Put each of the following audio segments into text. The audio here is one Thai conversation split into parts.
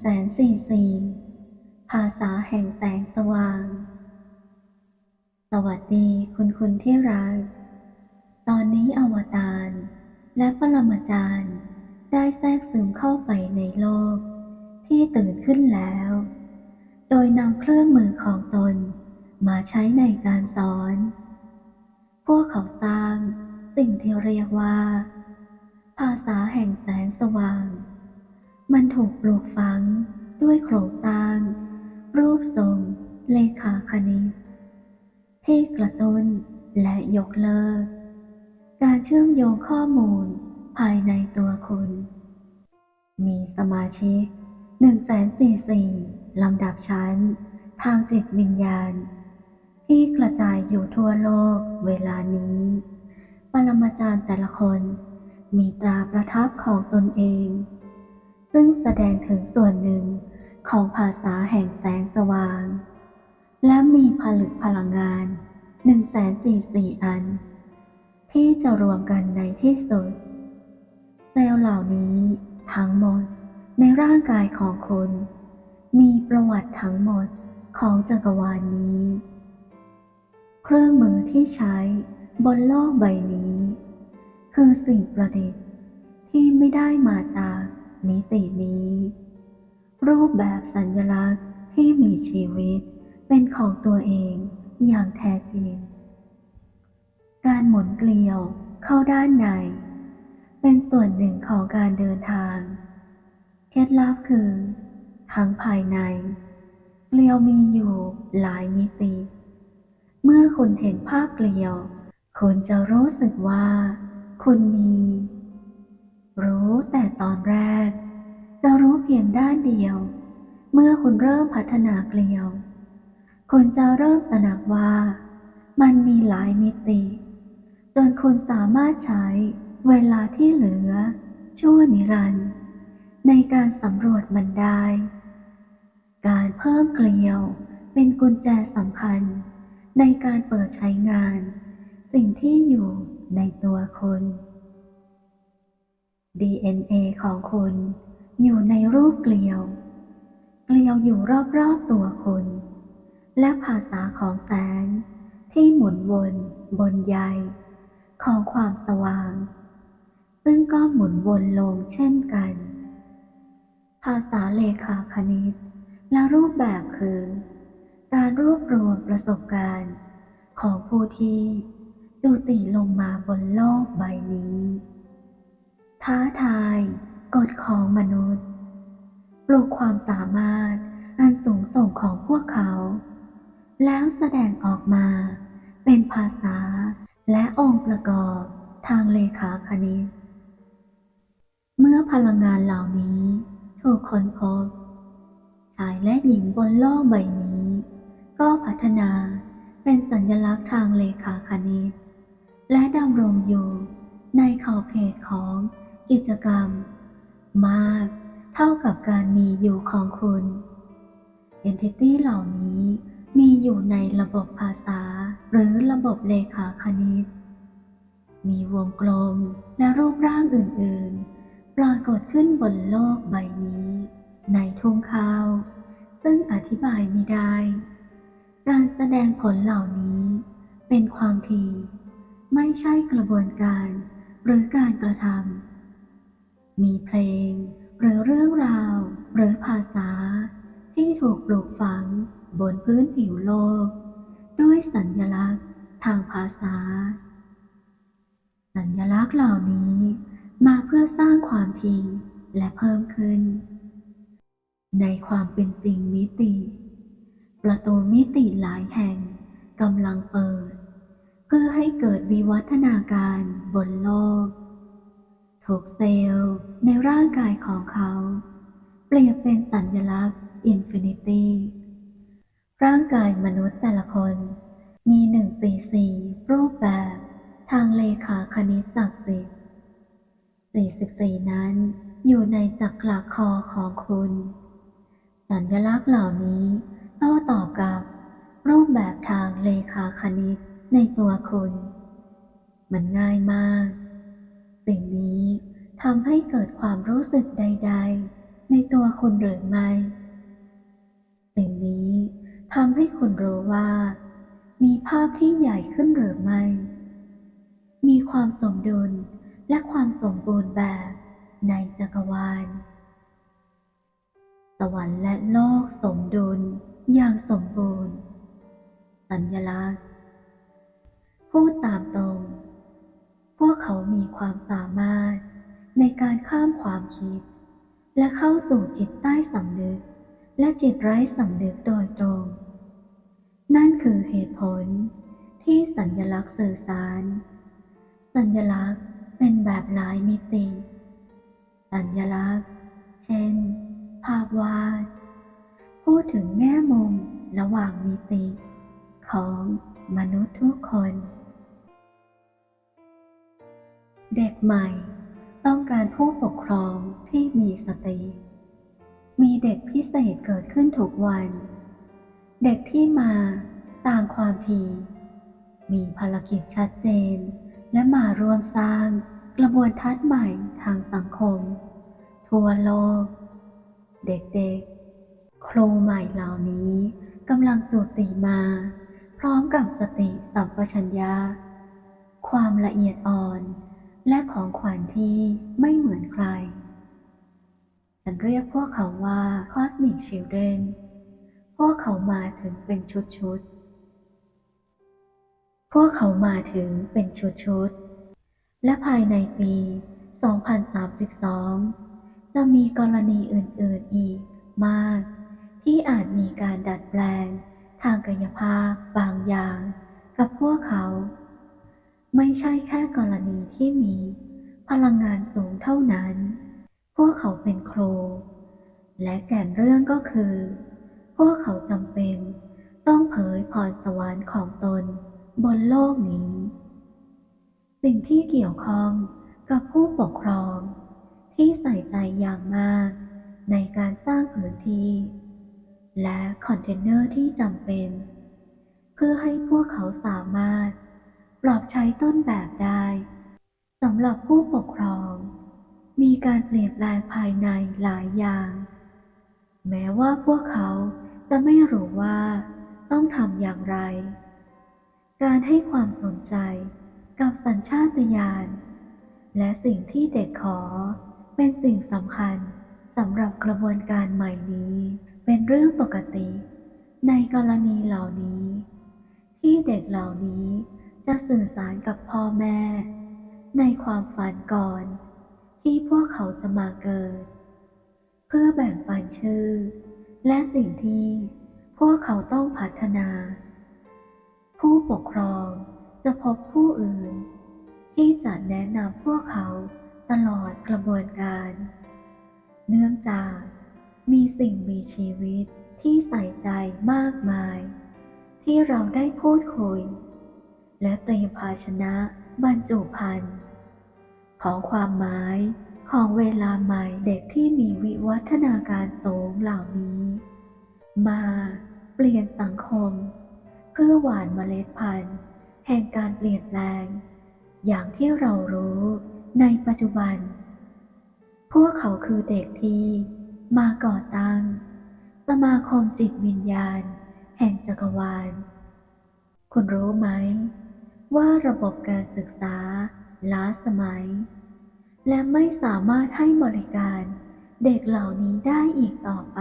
แสนสี่สี่ภาษาแห่งแสงสว่าง สวัสดีคุณคุณที่รัก ตอนนี้อวตารและปรมาจารย์ได้แทรกซึมเข้าไปในโลก ที่ตื่นขึ้นแล้ว โดยนำเครื่องมือของตนมาใช้ในการสอน พวกเขาสร้างสิ่งที่เรียกว่า ภาษาแห่งแสงสว่าง มันถูกปลูกฝังด้วยโครงสร้าง รูปทรงเลขาคณิต ที่กระตุ้นและยกเลิก การเชื่อมโยงข้อมูลภายในตัวคุณ มีสมาชิก144ลำดับชั้น ทางจิตวิญญาณ ที่กระจายอยู่ทั่วโลกเวลานี้ ปรมาจารย์แต่ละคน มีตราประทับของตนเอง ซึ่งแสดงถึงส่วนหนึ่งของภาษาแห่งแสงสว่าง และมีผลึกพลังงาน 144 อัน ที่จะรวมกันในที่สุด เซลล์เหล่านี้ทั้งหมดในร่างกายของคุณ มีประวัติทั้งหมดของจักรวาลนี้ เครื่องมือที่ใช้บนโลกใบนี้ คือสิ่งประดิษฐ์ที่ไม่ได้มาจาก มิตินี้ รูปแบบสัญลักษณ์ที่มีชีวิตเป็นของตัวเองอย่างแท้จริง การหมุนเกลียวเข้าด้านใน เป็นส่วนหนึ่งของการเดินทาง เคล็ดลับคือ ทั้งภายใน เกลียวมีอยู่หลายมิติ เมื่อคุณเห็นภาพเกลียว คุณจะรู้สึกว่า คุณมี รู้แต่ตอนแรก จะรู้เพียงด้านเดียว เมื่อคุณเริ่มพัฒนาเกลียว คุณจะเริ่มตระหนักว่า มันมีหลายมิติ จนคุณสามารถใช้เวลาที่เหลือ ชั่วนิรันดร์ในการสำรวจมันได้ การเพิ่มเกลียวเป็นกุญแจสำคัญ ในการเปิดใช้งาน สิ่งที่อยู่ในตัวคุณ DNA ของคุณอยู่ในรูปเกลียว เกลียวอยู่รอบๆตัวคุณ และภาษาของแสงที่หมุนวนบนใยของความสว่าง ซึ่งก็หมุนวนลงเช่นกัน ภาษาเลขาคณิต และรูปแบบคือ การรวบรวมประสบการณ์ของผู้ที่จุติลงมาบนโลกใบนี้ ท้าทายกฎของมนุษย์ ปลุกความสามารถอันสูงส่งของพวกเขา แล้วแสดงออกมา เป็นภาษาและองค์ประกอบทางเลขาคณิต เมื่อพลังงานเหล่านี้ ถูกค้นพบชายและหญิงบนโลกใบนี้ ก็พัฒนาเป็นสัญลักษณ์ทางเลขาคณิต และดำรงอยู่ในขอบเขตของ กิจกรรม มากเท่ากับการมีอยู่ของคุณ Entity เหล่านี้มีอยู่ในระบบภาษาหรือระบบเลขาคณิต มีวงกลมและรูปร่างอื่น ๆ ปรากฏขึ้นบนโลกใบนี้ ในทุ่งข้าว ซึ่งอธิบายไม่ได้ การแสดงผลเหล่านี้ เป็นความถี่ไม่ใช่กระบวนการ หรือการกระทำ มีเพลง หรือเรื่องราว หรือภาษา ที่ถูกปลูกฝังบนพื้นผิวโลก ด้วยสัญญลักษณ์ทางภาษา สัญลักษณ์เหล่านี้มาเพื่อสร้างความถี่และเพิ่มขึ้น ในความเป็นจริงมิติ ประตูมิติหลายแห่งกำลังเปิด เพื่อให้เกิดวิวัฒนาการบนโลก ถูกเซลล์ในร่างกายของเขา เปรียบเป็นสัญลักษณ์อินฟินิตี้ ร่างกายมนุษย์แต่ละคน มีหนึ่งสี่สี่รูปแบบ ทางเลขาคณิตศักดิ์สิทธิ์44นั้น อยู่ในจักรหลักคอของคุณ สัญลักษณ์เหล่านี้โต้ตอบกับรูปแบบทางเลขาคณิตในตัวคุณ มันง่ายมาก ทำให้เกิดความรู้สึกใด ๆ ในตัวคุณหรือไม่ สิ่งนี้ทำให้คุณรู้ว่า มีภาพที่ใหญ่ขึ้นหรือไม่ มีความสมดุลและความสมบูรณ์แบบในจักรวาล สวรรค์และโลกสมดุลอย่างสมบูรณ์ สัญลักษณ์ พูดตามตรง พวกเขามีความสามารถ ในการข้ามความคิด และเข้าสู่จิตใต้สำนึก และจิตไร้สำนึกโดยตรง นั่นคือเหตุผลที่สัญลักษณ์สื่อสาร สัญลักษณ์เป็นแบบหลายมิติ สัญลักษณ์ เช่น ภาพวาด พูดถึงแง่มุมระหว่างมิติ ของมนุษย์ทุกคน เด็กใหม่ ต้องการผู้ปกครองที่มีสติ มีเด็กพิเศษเกิดขึ้นทุกวัน เด็กที่มาต่างความทีมีภารกิจชัดเจน และมาร่วมสร้างกระบวนทัศน์ใหม่ทางสังคม ทั่วโลก เด็กๆ ครูใหม่เหล่านี้กำลังจูติมา พร้อมกับสติสัมปชัญญะ ความละเอียดอ่อน และของขวัญที่ไม่เหมือนใคร ฉันเรียกพวกเขาว่า Cosmic Children พวกเขามาถึงเป็นชุดๆ พวกเขามาถึงเป็นชุดๆ และภายในปี 2032 จะมีกรณีอื่นๆอีกมาก ที่อาจมีการดัดแปลงทางกายภาพบางอย่างกับพวกเขา ไม่ใช่แค่กรณีที่มี พลังงานสูงเท่านั้น พวกเขาเป็นโคร และแก่นเรื่องก็คือ พวกเขาจำเป็น ต้องเผยพรสวรรค์ของตนบนโลกนี้ สิ่งที่เกี่ยวข้องกับผู้ปกครอง ที่ใส่ใจอย่างมาก ในการสร้างพื้นที่ และคอนเทนเนอร์ที่จำเป็น เพื่อให้พวกเขาสามารถ ปรับใช้ต้นแบบได้สำหรับผู้ปกครอง มีการเปลี่ยนแปลงภายในหลายอย่าง แม้ว่าพวกเขาจะไม่รู้ว่าต้องทำอย่างไร การให้ความสนใจกับสัญชาตญาณและสิ่งที่เด็กขอเป็นสิ่งสำคัญสำหรับกระบวนการใหม่นี้ เป็นเรื่องปกติ ในกรณีเหล่านี้ ที่เด็กเหล่านี้ จะสื่อสารกับพ่อแม่ ในความฝันก่อน ที่พวกเขาจะมาเกิด เพื่อแบ่งปันชื่อ และสิ่งที่พวกเขาต้องพัฒนา ผู้ปกครองจะพบผู้อื่น ที่จะแนะนำพวกเขาตลอดกระบวนการ เนื่องจากมีสิ่งมีชีวิตที่ใส่ใจมากมาย ที่เราได้พูดคุย และเตรียมภาชนะบรรจุภัณฑ์ของความหมายของเวลาใหม่เด็กที่มีวิวัฒนาการสูงเหล่านี้ มาเปลี่ยนสังคม เพื่อหว่านเมล็ดพันธุ์ แห่งการเปลี่ยนแปลง อย่างที่เรารู้ในปัจจุบัน พวกเขาคือเด็กที่มาก่อตั้ง สมาคมจิตวิญญาณ แห่งจักรวาล คุณรู้ไหม ว่าระบบการศึกษา ล้าสมัย และไม่สามารถให้บริการเด็กเหล่านี้ได้อีกต่อไป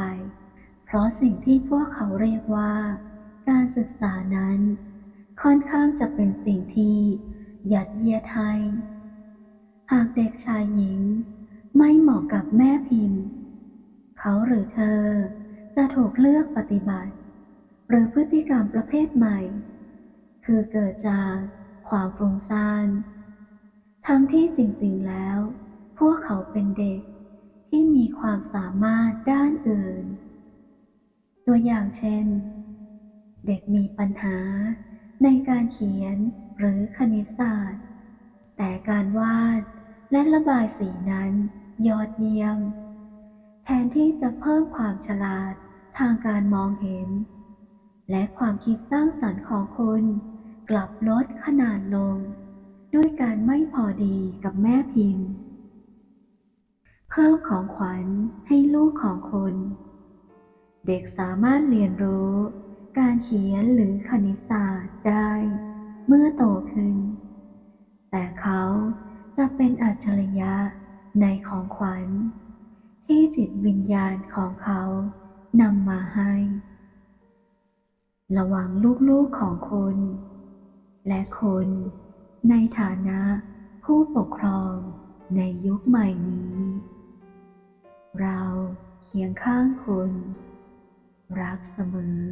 เพราะสิ่งที่พวกเขาเรียกว่า การศึกษานั้น ค่อนข้างจะเป็นสิ่งที่ยัดเยียดให้หากเด็กชายหญิง ไม่เหมาะกับแม่พิมพ์ เขาหรือเธอจะถูกเลือกปฏิบัติ หรือพฤติกรรมประเภทใหม่ คือเกิดจาก ความฟุ้งซ่าน ทั้งที่จริงๆแล้ว พวกเขาเป็นเด็กที่มีความสามารถด้านอื่น ตัวอย่างเช่น เด็กมีปัญหาในการเขียนหรือคณิตศาสตร์ แต่การวาดและระบายสีนั้นยอดเยี่ยม แทนที่จะเพิ่มความฉลาดทางการมองเห็น และความคิดสร้างสรรค์ของคุณ กลับลดขนาดลง ด้วยการไม่พอดีกับแม่พิมพ์ เพิ่มของขวัญให้ลูกของคุณเด็กสามารถเรียนรู้ การเขียนหรือคณิตศาสตร์ได้ เมื่อโตขึ้น แต่เขาจะเป็นอัจฉริยะในของขวัญ ที่จิตวิญญาณของเขานำมาให้ ระวังลูกๆของคุณ และคนในฐานะผู้ปกครองในยุคใหม่นี้ เราเคียงข้างคุณ รักเสมอ